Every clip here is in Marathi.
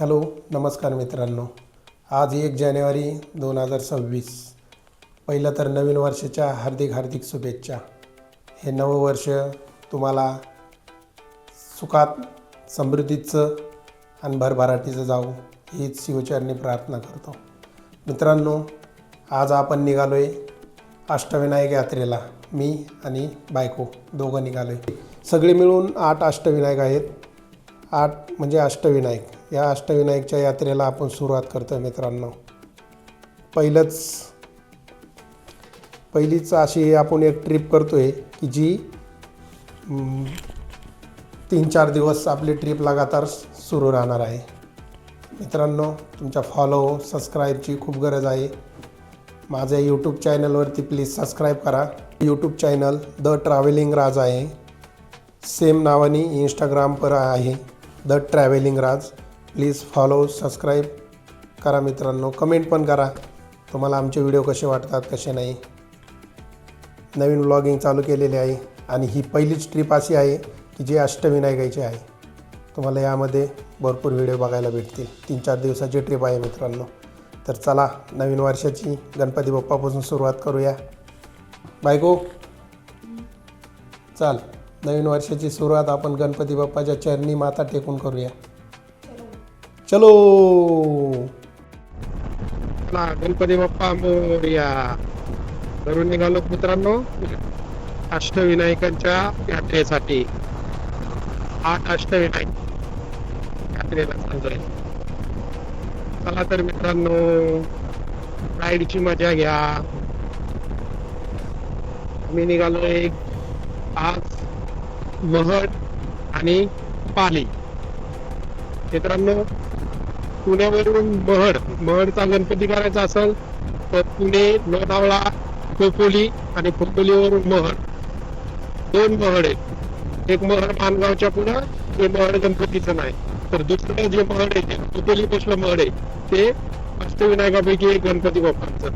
हॅलो नमस्कार मित्रांनो. आज एक जानेवारी दोन हजार सव्वीस. पहिलं तर नवीन वर्षाच्या हार्दिक हार्दिक शुभेच्छा. हे नवं वर्ष तुम्हाला सुखात समृद्धीचं आणि भरभराटीचं जाऊ हीच शिवचरणी प्रार्थना करतो. मित्रांनो आज आपण निघालो आहे अष्टविनायक यात्रेला. मी आणि बायको दोघं निघालो आहे सगळे मिळून आठ अष्टविनायक आहेत. आठ म्हणजे अष्टविनायक. या अष्टविनायकच्या यात्रेला आपण सुरुवात करतो आहे मित्रांनो. पहिलंच पहिलीच अशी आपण एक ट्रिप करतो आहे की जी तीन चार दिवस आपली ट्रिप लगातार सुरू राहणार आहे. मित्रांनो तुमच्या फॉलो सबस्क्राईबची खूप गरज आहे. माझ्या यूट्यूब चॅनलवरती प्लीज सबस्क्राईब करा. YouTube channel the travelling Raj आहे. सेम नावाने इंस्टाग्राम पर आहे. The travelling Raj please follow subscribe करा मित्रांनो. कमेंट पण करा. तुम्हाला आमचे व्हिडिओ कसे वाटतात कसे नाही. नवीन व्लॉगिंग चालू केलेले आहे आणि ही पहिलीच ट्रिप अशी आहे की जी अष्टविनायकाची आहे. तुम्हाला यामध्ये भरपूर व्हिडिओ बघायला भेटतील. तीन चार दिवसाची ट्रिप आहे मित्रांनो. तर चला नवीन वर्षाची गणपती बाप्पापासून सुरुवात करूया. बायको चाल नवीन वर्षाची सुरुवात आपण गणपती बाप्पाच्या चरणी माता टेकून करूया. चलो। चला गणपती बाप्पा मोरया घरून निघालो मित्रांनो. अष्टविनायकांच्या यात्रेसाठी. आठ अष्टविनायक यात्रेला चला तर मित्रांनो राईडची मजा घ्या. मी एक आज महड आणि पाली. मित्रांनो पुण्यावरून महड महडचा गणपती करायचा असेल तर पुणे लोणावळा खोपोली आणि खोपोलीवरून महड दोन महड आहेत. एक महड मानगावच्या पुढं ते महड गणपतीचं नाही. तर दुसरं जे महड आहे ते खोपोली पासून महड आहे ते अष्टविनायकापैकी एक गणपती बाप्पांचं.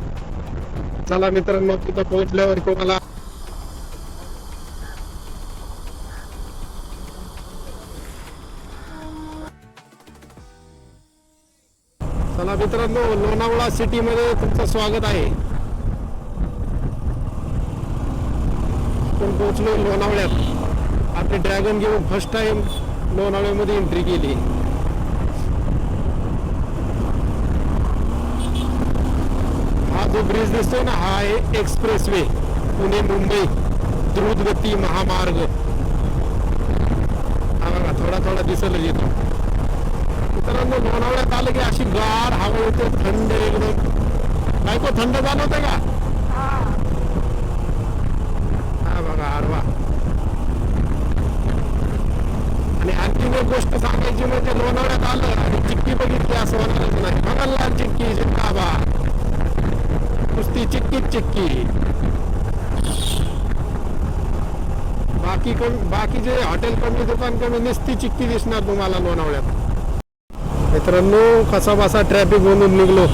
चला मित्रांनो तिथं पोहोचल्यावर तुम्हाला चला मित्रांनो लोणावळा सिटी मध्ये तुमचं स्वागत आहे. आपण पोहोचलो लोणावळ्यात. आपले ड्रॅगन घेऊन फर्स्ट टाइम लोणावळ्यामध्ये एंट्री केली. हा जो ब्रिज दिसतोय ना हा आहे एक्सप्रेस वे पुणे मुंबई द्रुतगती महामार्ग. हा थोडा थोडा दिसलं येतो मित्रांनो लोणावळ्यात आलं की अशी गार हवा येते थंड एकदम. बायको थंड जाणवते का? हा बघा आरवा आणि आणखीन एक गोष्ट सांगायची म्हणजे लोणावळ्यात आलं आणि चिक्की बघितली असं होणारच नाही. बघा लाल चिक्की जिंकाबा कुस्ती चिक्कीच चिक्की बाकी कमी बाकीचे हॉटेल कमी दुकान कमी नुसती चिक्की दिसणार तुम्हाला लोणावळ्यात. मित्रांनो कसा बसा ट्रॅफिक म्हणून निघलो.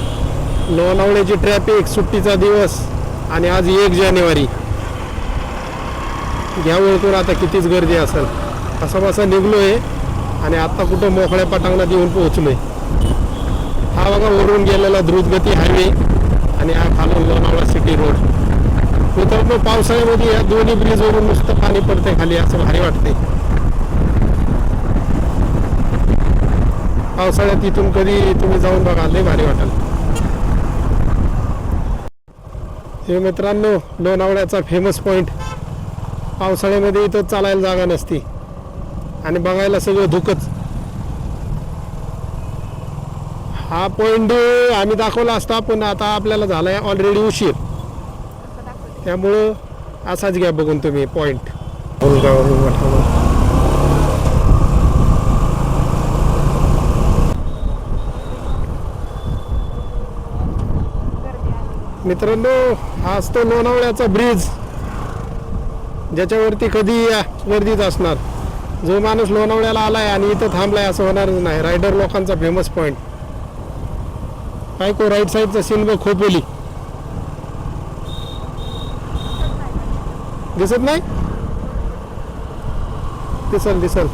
लोणावळ्याची ट्रॅफिक सुट्टीचा दिवस आणि आज एक जानेवारी. घ्या ओळखून आता कितीच गर्दी असेल. कसा बसा निघलोय आणि आता कुठं मोकळ्या पटांगणात येऊन पोहोचलोय. हा बघा वरून गेलेला द्रुतगती हायवे आणि हा खालून लोणावळा सिटी रोड मित्रांनो पावसाळ्यामध्ये या दोन्ही ब्रिजवरून नुसतं पाणी पडतंय खाली असं भारी वाटते पावसाळ्यात इथून कधी तुम्ही जाऊन बघा लय भारी वाटेल. हे मित्रांनो लोणावळ्याचा फेमस पॉईंट पावसाळ्यामध्ये इथं चालायला जागा नसती. आणि बघायला सगळं धुकच. हा पॉईंट आम्ही दाखवला असता पण आता आपल्याला झालाय ऑलरेडी उशीर. त्यामुळं असाच घ्या बघून तुम्ही पॉईंट मित्रांनो आज तो लोणावळ्याचा ब्रिज ज्याच्यावरती कधी या गर्दीच असणार. जो माणूस लोणावळ्याला आलाय आणि इथं थांबलाय असं होणारच नाही. रायडर लोकांचा फेमस पॉईंट ऐको राईट साईडचा सीन बघ खोपोली. दिसत नाही? दिसल दिसल.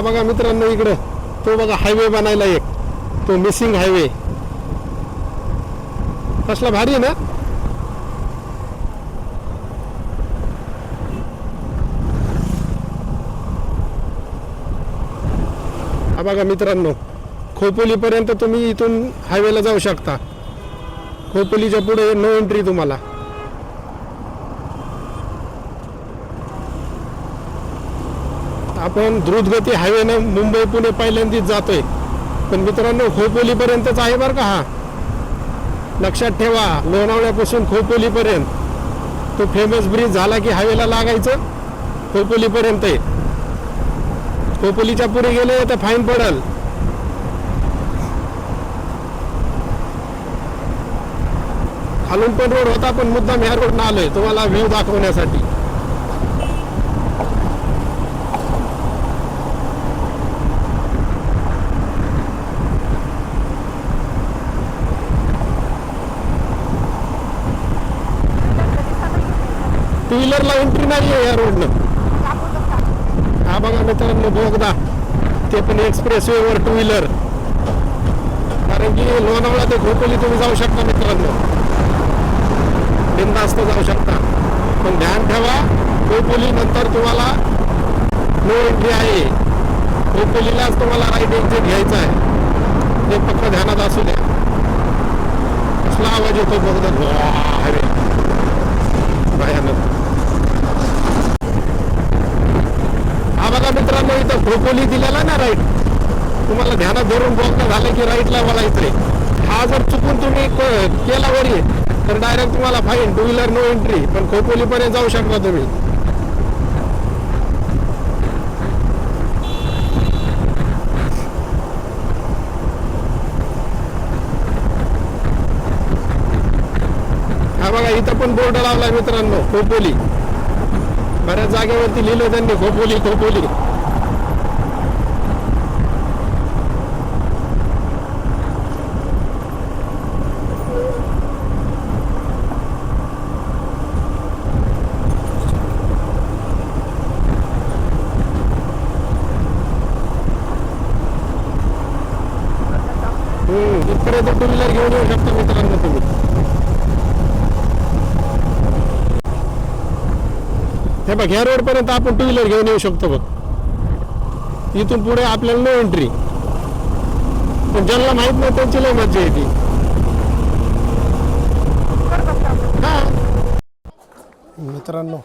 हा बघा मित्रांनो इकडं. तो बघा हायवे बनायला एक. तो मिसिंग हायवे कसला भारी आहे ना? हा बघा मित्रांनो खोपोलीपर्यंत तुम्ही इथून हायवेला जाऊ शकता. खोपोलीच्या पुढे नो एंट्री तुम्हाला. आपण द्रुतगती हायवेनं मुंबई पुणे पहिल्यांदाच जातोय. पण मित्रांनो खोपोलीपर्यंतच आहे बरं का हा. लक्षात ठेवा लोणावळ्यापासून खोपोलीपर्यंत. तो फेमस ब्रिज झाला की हायवेला लागायचं? खोपोलीपर्यंत आहे खोपोलीच्या पुढे गेले तर फाईन पडल. खालून पण रोड होता पण मुद्दाम ह्या रोडनं आलोय. तुम्हाला व्ह्यू दाखवण्यासाठी. टू एंट्री नाही आहे या रोडनं हा बघा मित्रांनो बोगदा ते पण एक्सप्रेस वेवर टू व्हीलर कारण की लोणावळा ते खोपोली तुम्ही जाऊ शकता मित्रांनो. बिनधास्त जाऊ शकता. पण ध्यान ठेवा खोपोली नंतर तुम्हाला नो एंट्री आहे. खोपोलीलाच तुम्हाला राईट एक्झिट घ्यायचं आहे. ते फक्त ध्यानात असू द्या. कसला आवाज येतो बोगदा अरे भयानक हा बघा मित्रांनो दिलेला ना राईट तुम्हाला ध्यानात धरून बोलता झालं की राईटला वळायचं हा जर चुकून तुम्ही केला वरी तर डायरेक्ट तुम्हाला fine two wheeler no entry पण खोपोलीपर्यंत जाऊ शकता तुम्ही. हा बघा इथं पण बोर्ड लावलाय मित्रांनो खोपोली बऱ्याच जागेवरती लिहिलं त्यांनी खोपोली खोपोली हम्म, इकडे तर शकता मित्रांनो तुम्ही हे बघ ह्या रोड पर्यंत आपण टू व्हीलर घेऊन येऊ शकतो बघ. इथून पुढे आपल्याला नो एंट्री पण ज्यांना माहीत नाही त्यांची लय मज्जा येते. मित्रांनो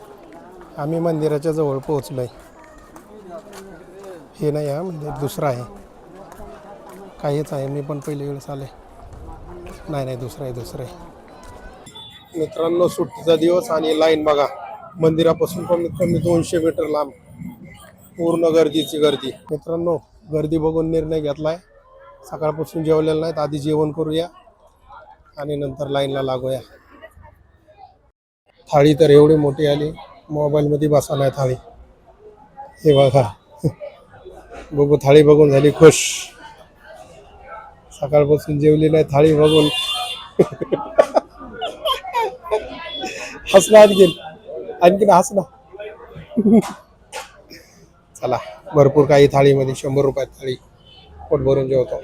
आम्ही मंदिराच्या जवळ पोहोचलोय. हे नाही हा म्हणजे दुसरा आहे. काहीच आहे मी पण पहिल्या वेळेस आले नाही नाही दुसरं आहे दुसरं आहे. मित्रांनो सुट्टीचा दिवस आणि लाईन बघा. मंदिरापासून कमीत कमी दोनशे मीटर लांब. पूर्ण गर्दीची गर्दी. मित्रांनो गर्दी बघून निर्णय घेतलाय. सकाळपासून जेवलेला नाहीत आधी जेवण करूया आणि नंतर लाईनला लागूया. थाळी तर एवढी मोठी आली मोबाईलमध्ये बसा नाही थाळी. हे बघा. बघू थाळी बघून झाली खुश. सकाळपासून जेवली नाही थाळी बघून. हसणार आणखीन. आणखीन हसना चला भरपूर काही थाळीमध्ये शंभर रुपयात थाळी पोट भरून जेवतो.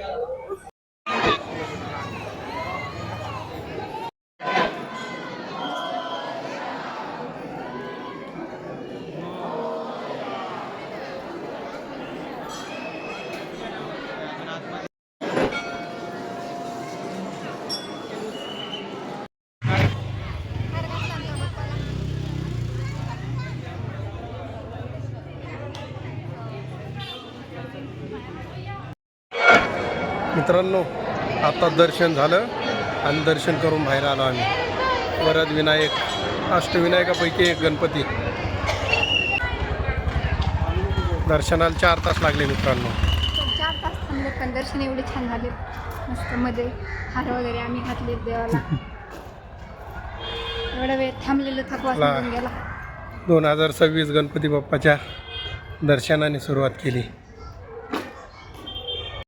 मित्रांनो आता दर्शन झालं आणि दर्शन करून बाहेर आलो आम्ही. वरद विनायक अष्टविनायकापैकी एक गणपती. दर्शनाला चार तास लागले मित्रांनो. चार तास थांबले पण दर्शन एवढे छान झाले. मस्त मध्ये हार वगैरे आम्ही घातले देवाला. एवढा वेळ थांबलेलो थकवा गेला. दोन हजार सव्वीस गणपती बाप्पाच्या दर्शनाने सुरुवात केली.